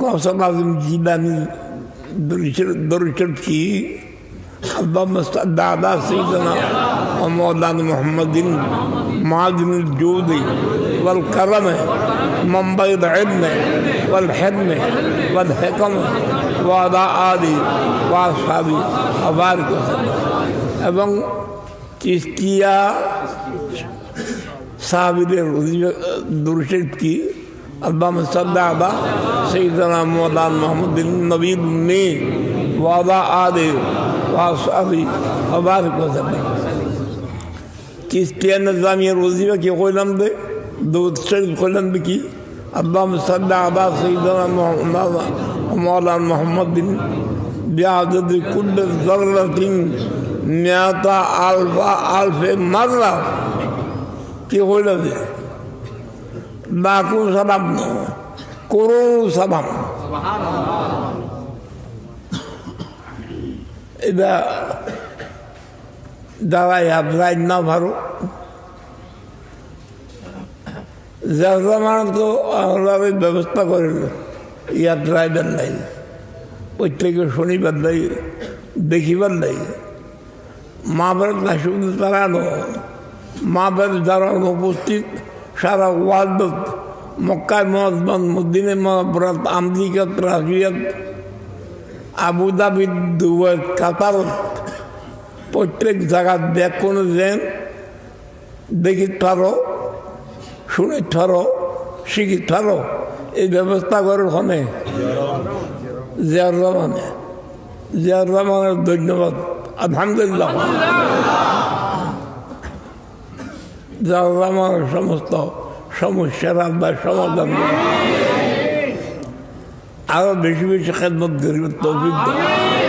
গৌসল আজম জিলানি দরুদ কি اللهم صل على سيدنا ومولانا محمد معدن الجود والكرم منبع العلم والحلم والحكم وعلى آله وأصحابه وبارك وسلم এবং চিস্তিয়া সাহাবিদের দুরুশেদ কি اللهم صل على سيدنا مولانا محمد النبي الأمي وعلى آله وأصحابه وبارك وسلم চিস্তিয়া নিজামিয়ার ওজিফা কি কইলাম দে দৌদ শরীফ কইলাম দে কি اللهم صل على سيدنا محمد ومولانا محمد بعدد كل ذرة مئة ألف ألف مرة কি হইল যে লাখো সালাম যার ব্যবস্থা করে ইয়াত্রায় দেন নাই। প্রত্যেকে শনিবার নাই, দেখিবার নাই। মা বাড়ির না শুধু দাঁড়ানো মা বাড়ির দাঁড়ানো উপস্থিত, সারা ওয়ার্ল্ড মক্কায় মহাজমান মদিনে মহাবরাত আমেরিকাত রাশিয়াত আবুধাবি দুবাই কাতার প্রত্যেক জায়গার দেখ কোনো যেন দেখি থারো শুনে থারো শিখি থারো এই ব্যবস্থা করে ওখানে জিয়ার রহমানে। জিয়ার রহমানের ধন্যবাদ। আলহামদুলিল্লাহ। জিয়ার রহমানের সমস্ত সমস্যার আল্লাহ সমাধান। আরও বেশি বেশি খেদমত করিব তৌফিক দেয়